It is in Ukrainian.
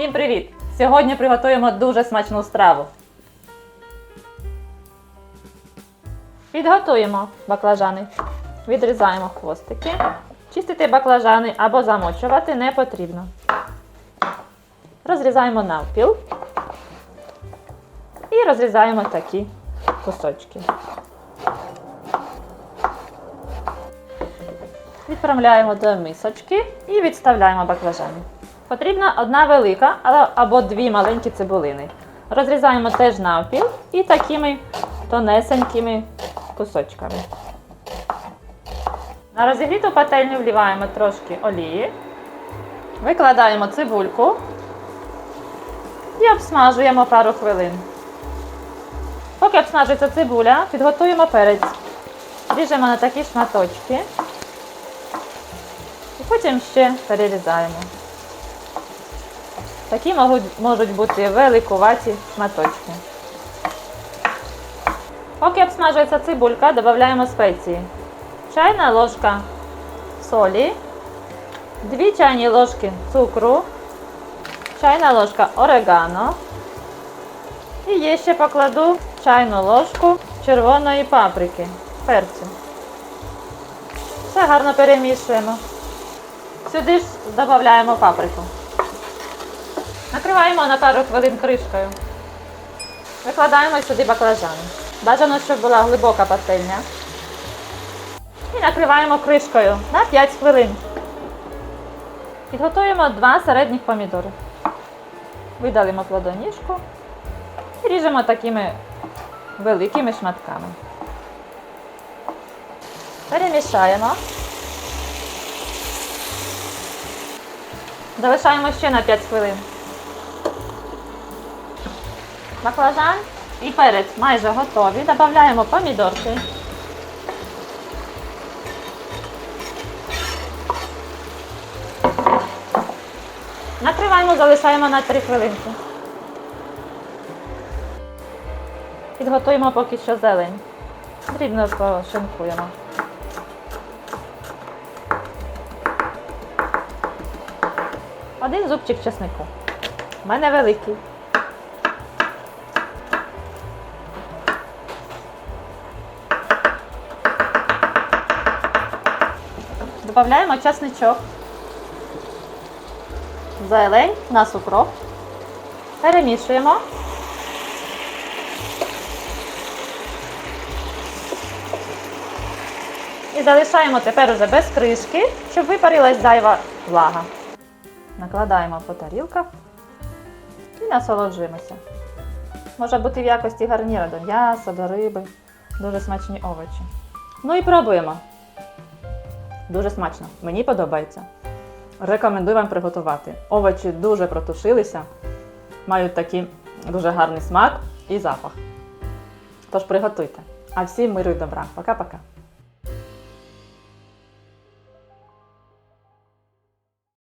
Всім привіт! Сьогодні приготуємо дуже смачну страву. Підготуємо баклажани. Відрізаємо хвостики. Чистити баклажани або замочувати не потрібно. Розрізаємо навпіл і розрізаємо такі кусочки. Відправляємо до мисочки і відставляємо баклажани. Потрібна одна велика або дві маленькі цибулини. Розрізаємо теж навпіл і такими тонесенькими кусочками. На розігріту пательню вливаємо трошки олії, викладаємо цибульку і обсмажуємо пару хвилин. Поки обсмажується цибуля, підготуємо перець. Ріжемо на такі шматочки. І потім ще перерізаємо. Такі можуть, бути великуваті шматочки. Поки обсмажується цибулька, додаємо спеції. Чайна ложка солі, 2 чайні ложки цукру, чайна ложка орегано. І є ще покладу чайну ложку червоної паприки, перцю. Все гарно перемішуємо. Сюди ж додаємо паприку. Накриваємо на пару хвилин кришкою. Викладаємо сюди баклажани. Бажано, щоб була глибока пательня. І накриваємо кришкою на 5 хвилин. Підготуємо два середніх помідори. Видалимо плодоніжку і ріжемо такими великими шматками. Перемішаємо. Залишаємо ще на 5 хвилин. Баклажан і перець майже готові. Додаємо помідорки. Накриваємо, залишаємо на 3 хвилинки. Підготуємо поки що зелень. Дрібно пошинкуємо. Один зубчик чеснику. У мене великий. Додаємо чесничок. Зелень на укроп. Перемішуємо. І залишаємо тепер уже без кришки, щоб випарилась зайва влага. Накладаємо по тарілках і насолоджуємося. Може бути в якості гарніра до м'яса, до риби, дуже смачні овочі. Ну і пробуємо. Дуже смачно, мені подобається. Рекомендую вам приготувати. Овочі дуже протушилися, мають такий дуже гарний смак і запах. Тож приготуйте. А всім миру і добра. Пока-пока.